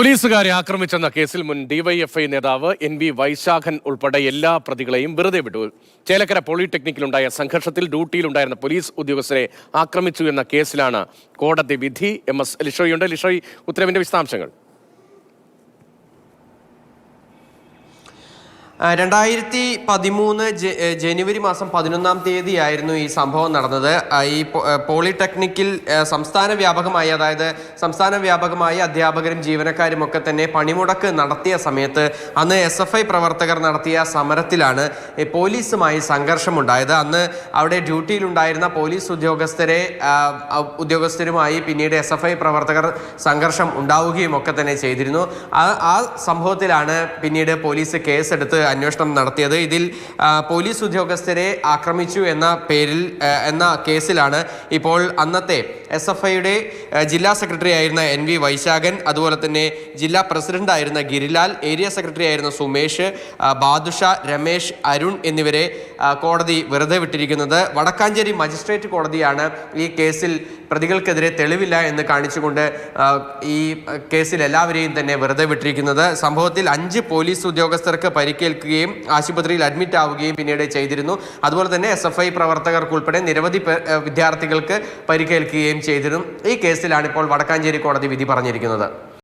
പോലീസുകാരെ ആക്രമിച്ചെന്ന കേസിൽ മുൻ ഡിവൈഎഫ്ഐ നേതാവ് എൻ വി വൈശാഖൻ ഉൾപ്പെടെ എല്ലാ പ്രതികളെയും വെറുതെ വിട്ടു. ചേലക്കര പോളിടെക്നിക്കിലുണ്ടായ സംഘർഷത്തിൽ ഡ്യൂട്ടിയിലുണ്ടായിരുന്ന പോലീസ് ഉദ്യോഗസ്ഥരെ ആക്രമിച്ചു എന്ന കേസിലാണ് കോടതി വിധി. എം എസ് ലിഷോയുണ്ട് ലിഷോയ് ഉത്തരവിന്റെ വിശദാംശങ്ങൾ. രണ്ടായിരത്തി പതിമൂന്ന് ജനുവരി മാസം പതിനൊന്നാം തീയതിയായിരുന്നു ഈ സംഭവം നടന്നത്. ഈ പോളിടെക്നിക്കിൽ സംസ്ഥാന വ്യാപകമായി അതായത് സംസ്ഥാന വ്യാപകമായി അധ്യാപകരും ജീവനക്കാരും ഒക്കെ തന്നെ പണിമുടക്ക് നടത്തിയ സമയത്ത് അന്ന് എസ് എഫ് ഐ പ്രവർത്തകർ നടത്തിയ സമരത്തിലാണ് പോലീസുമായി സംഘർഷമുണ്ടായത്. അന്ന് അവിടെ ഡ്യൂട്ടിയിലുണ്ടായിരുന്ന പോലീസ് ഉദ്യോഗസ്ഥരെ ഉദ്യോഗസ്ഥരുമായി പിന്നീട് എസ് എഫ് ഐ പ്രവർത്തകർ സംഘർഷം ഉണ്ടാവുകയും ഒക്കെ തന്നെ ചെയ്തിരുന്നു. ആ സംഭവത്തിലാണ് പിന്നീട് പോലീസ് കേസെടുത്ത് അന്വേഷണം നടത്തിയത്. ഇതിൽ പോലീസ് ഉദ്യോഗസ്ഥരെ ആക്രമിച്ചു എന്ന പേരിൽ എന്ന കേസിലാണ് ഇപ്പോൾ അന്നത്തെ എസ് എഫ് ഐയുടെ ജില്ലാ സെക്രട്ടറി ആയിരുന്ന എൻ വി വൈശാഖൻ അതുപോലെ തന്നെ ജില്ലാ പ്രസിഡന്റ് ആയിരുന്ന ഗിരിലാൽ ഏരിയ സെക്രട്ടറി ആയിരുന്ന സുമേഷ് ബാദുഷ രമേശ് അരുൺ എന്നിവരെ കോടതി വെറുതെ വിട്ടിരിക്കുന്നത്. വടക്കാഞ്ചേരി മജിസ്ട്രേറ്റ് കോടതിയാണ് ഈ കേസിൽ പ്രതികൾക്കെതിരെ തെളിവില്ല എന്ന് കാണിച്ചുകൊണ്ട് ഈ കേസിൽ എല്ലാവരെയും തന്നെ വെറുതെ വിട്ടിരിക്കുന്നത്. സംഭവത്തിൽ അഞ്ച് പോലീസ് ഉദ്യോഗസ്ഥർക്ക് പരിക്കേൽക്കുകയും ആശുപത്രിയിൽ അഡ്മിറ്റ് ആവുകയും പിന്നീട് ചെയ്തിരുന്നു. അതുപോലെ തന്നെ എസ് എഫ് ഐ പ്രവർത്തകർക്കുൾപ്പെടെ നിരവധി വിദ്യാർത്ഥികൾക്ക് പരിക്കേൽക്കുകയും ചെയ്തിരുന്നു. ഈ കേസിലാണ് ഇപ്പോൾ വടക്കാഞ്ചേരി കോടതി വിധി പറഞ്ഞിരിക്കുന്നത്.